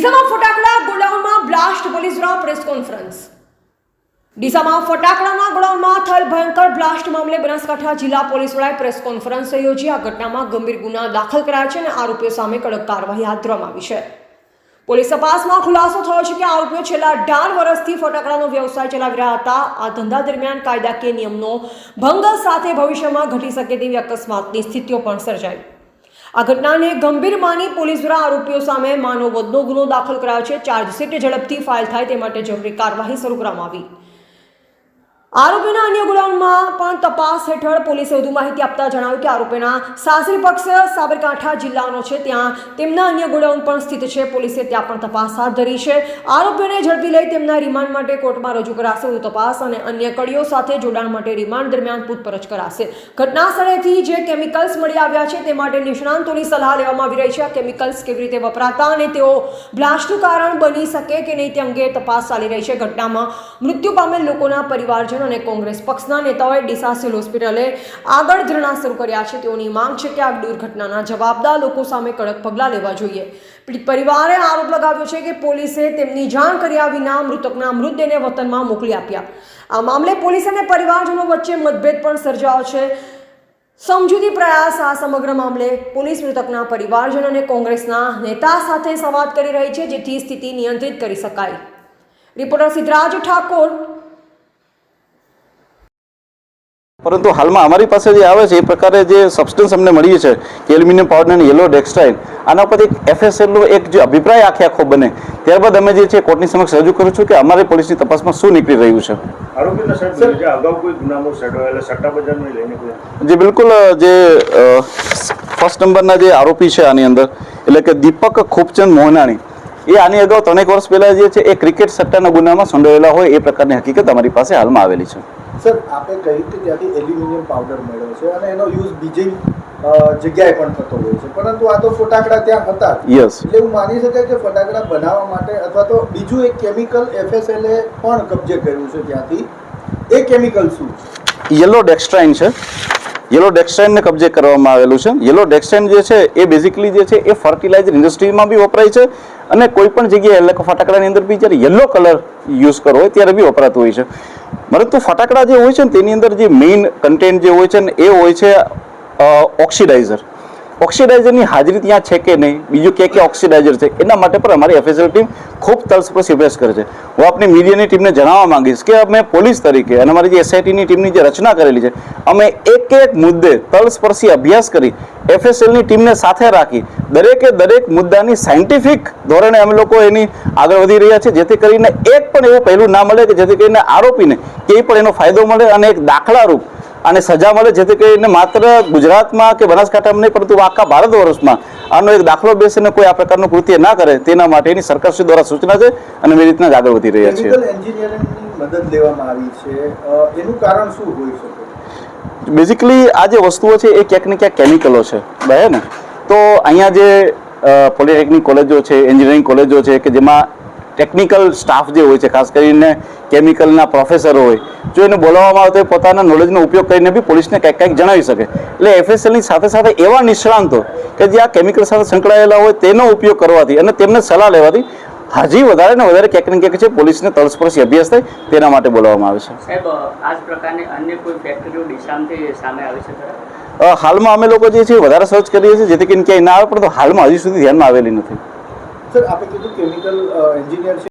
ડીસામાં ફટાકડા ગોડાઉનમાં blast police દ્વારા પ્રેસ કોન્ફરન્સ. ડીસામાં ફટાકડાના ગોડાઉનમાં થયેલ ભયંકર બ્લાસ્ટ મામલે બનાસકાંઠા જિલ્લા પોલીસ વડાએ પ્રેસ કોન્ફરન્સ યોજી, આ ઘટનામાં ગંભીર ગુના દાખલ કરાયા છે અને આરોપીઓ સામે કડક કાર્યવાહી હાથ ધરવામાં આવી છે. પોલીસ તપાસમાં ખુલાસો થયો છે કે આરોપીઓ છેલ્લા અઢાર વર્ષથી ફટાકડાનો વ્યવસાય ચલાવી રહ્યા હતા. આ ધંધા દરમિયાન કાયદાકીય નિયમનો ભંગ સાથે ભવિષ્યમાં ઘટી શકે તેવી અકસ્માતની સ્થિતિઓ પણ સર્જાઈ. આ ઘટનાને ગંભીર માની પોલીસ દ્વારા આરોપીઓ સામે માનવ વધનો ગુનો દાખલ કરાયો છે. ચાર્જશીટ ઝડપથી ફાઇલ થાય તે માટે જરૂરી કાર્યવાહી શરૂ કરવામાં આવી. આરોપીના અન્ય ગુડાઉનમાં પણ તપાસ હેઠળ પોલીસે વધુ માહિતી આપતા જણાવ્યું કે આરોપીના સાસરી પક્ષ સાબરકાંઠા જિલ્લાનો છે. ત્યાં તેમના અન્ય ગોડાઉન પણ સ્થિત છે. પોલીસે ત્યાં પણ તપાસ હાથ ધરી છે. આરોપીઓને ઝડપી લઈ તેમના રિમાન્ડ માટે કોર્ટમાં રજૂ કરાશે વધુ તપાસ અને અન્ય કડીઓ સાથે જોડાણ માટે રિમાન્ડ દરમિયાન પૂછપરછ કરાશે. ઘટના સ્થળેથી જે કેમિકલ્સ મળી આવ્યા છે તે માટે નિષ્ણાંતોની સલાહ લેવામાં આવી રહી છે. આ કેમિકલ્સ કેવી રીતે વપરાતા અને તેઓ બ્લાસ્ટનું કારણ બની શકે કે નહીં તે અંગે તપાસ ચાલી રહી છે. ઘટનામાં મૃત્યુ પામેલ લોકોના પરિવારજનો અને કોંગ્રેસ પક્ષના નેતાઓએ ડીસા હોસ્પિટલે આગળ ધરણા શરૂ કર્યા છે. તેઓની માંગ છે કે આ દુર્ઘટનાના જવાબદાર લોકો સામે કડક પગલાં લેવા જોઈએ. પરિવારે આરોપ લગાવ્યો છે કે પોલીસે તેમની જાણ કર્યા વિના મૃતકના મૃતદેહને વતનમાં મોકલી આપ્યા. આ મામલે પોલીસ અને પરિવારજનો વચ્ચે મતભેદ પણ સર્જાયો છે. સમજૂતી પ્રયાસ આ સમગ્ર મામલે પોલીસ મૃતકના પરિવારજનો અને કોંગ્રેસના નેતા સાથે સંવાદ કરી રહી છે, જેથી સ્થિતિ નિયંત્રિત કરી શકાય. રિપોર્ટર સિદ્ધરાજ ઠાકોર પરંતુ હાલમાં અમારી પાસે જે આવે છે એ પ્રકારે જે સબસ્ટન્સ અમને મળી છે કે એલ્યુમિનિયમ પાવડર અને યલો ડેક્સ્ટાઇન આના પર એક એફએસએલનો એક જે અભિપ્રાય આખે આખો બને. ત્યારબાદ અમે જે છે કોર્ટની સમક્ષ રજૂ કરું છું કે અમારી પોલીસની તપાસમાં શું નીકળી રહ્યું છે. જે બિલકુલ જે ફર્સ્ટ નંબરના જે આરોપી છે આની અંદર એટલે કે દીપક ખૂબચંદ મોહનાણી એ આની અગાઉ ત્રણેક વર્ષ પહેલાં જે છે એ ક્રિકેટ સટ્ટાના ગુનામાં સંડોવાયેલા હોય એ પ્રકારની હકીકત અમારી પાસે હાલમાં આવેલી છે. સર આપે કહ્યું કે ત્યાંથી એલ્યુમિનિયમ પાવડર મળ્યો છે અને એનો યુઝ બીજી જગ્યાએ પણ થતો હોય છે. પરંતુ આ તો ફટાકડા ત્યાં હતા. યસ એટલે એવું માની શકાય કે ફટાકડા બનાવવા માટે અથવા તો બીજું એક કેમિકલ એફએસએલ એ પણ કબજે કર્યું છે ત્યાંથી. એ કેમિકલ શું? યલો ડેક્સ્ટ્રાઇન છે. યલો ડેક્સ્ટ્રાઇનને કબજે કરવામાં આવેલું છે. યલો ડેક્સ્ટ્રાઇન જે છે, એ બેઝિકલી જે છે, એ ફર્ટિલાઇઝર ઇન્ડસ્ટ્રીમાં બી વપરાય છે અને કોઈ પણ જગ્યાએ એટલે ફટાકડાની અંદર બી જ્યારે યલો કલર યુઝ કરવો હોય, ત્યારે બી વપરાતું હોય છે. પરંતુ ફટાકડા જે હોય છે ને, તેની અંદર જે મેઇન કન્ટેન્ટ જે હોય છે ને, એ હોય છે ઓક્સિડાઇઝર ઓક્સિડાઇઝરની હાજરી ત્યાં છે કે નહીં? બીજું ક્યાં ક્યાં ઓક્સિડાઇઝર છે? એના માટે પણ અમારી એફએસએલ ટીમ ખૂબ તલસ્પર્શી અભ્યાસ કરે છે. હું આપની મીડિયાની ટીમને જણાવવા માંગીશ કે અમે પોલીસ તરીકે અને અમારી જે એસઆઈટીની ટીમની જે રચના કરેલી છે, અમે એક એક મુદ્દે તલસ્પર્શી અભ્યાસ કરી એફએસએલની ટીમને સાથે રાખી દરેકે દરેક મુદ્દાની સાયન્ટિફિક ધોરણે અમે લોકો એની આગળ વધી રહ્યા છે જેથી કરીને એક પણ એવું પહેલું ના મળે કે જેથી કરીને આરોપીને ક્યાંય પણ એનો ફાયદો મળે અને એક દાખલારૂપ અને સજા મળે જેથી કરીને માત્ર ગુજરાતમાં કે બનાસકાંઠામાં નહીં પરંતુ આખા ભારત વર્ષમાં આનો એક દાખલો બેસીને કોઈ આ પ્રકારનું કૃત્ય ના કરે તેના માટેની સરકારશ્રી દ્વારા સૂચના છે અને એ રીતના જ આગળ વધી રહ્યા છીએ. મદદ લેવામાં આવી છે. એનું કારણ શું હોઈ શકે? બેઝિકલી આ જે વસ્તુઓ છે એ ક્યાંક ને ક્યાંક કેમિકલો છે. બરાબર ને? તો અહીંયા જે પોલિટેકનિક કોલેજો છે એન્જિનિયરિંગ કોલેજો છે કે જેમાં ટેકનિકલ સ્ટાફ જે હોય છે ખાસ કરીને કેમિકલના પ્રોફેસરો હોય જો એને બોલાવવામાં આવે તો એ પોતાના નોલેજનો ઉપયોગ કરીને બી પોલીસને કંઈક કંઈક જણાવી શકે. એટલે એફએસએલની સાથે સાથે એવા નિષ્ણાંતો કે જે આ કેમિકલ સાથે સંકળાયેલા હોય તેનો ઉપયોગ કરવાથી અને તેમને સલાહ લેવાથી હજી વધારે ને વધારે ક્યાંક ને ક્યાંક છે પોલીસને તળસ્પર્શી અભ્યાસ થાય તેના માટે બોલાવવામાં આવે છે. સાહેબ આ પ્રકારની અન્ય કોઈ ફેક્ટરીઓ ડિસામથી સામે આવી છે હાલમાં અમે લોકો જે છે વધારે સર્ચ કરીએ છીએ જેથી કરીને ક્યાંય ના આવે પણ હાલમાં હજી સુધી ધ્યાનમાં આવેલી નથી. સર આપણે કીધું કેમિકલ એન્જિનિયર છે.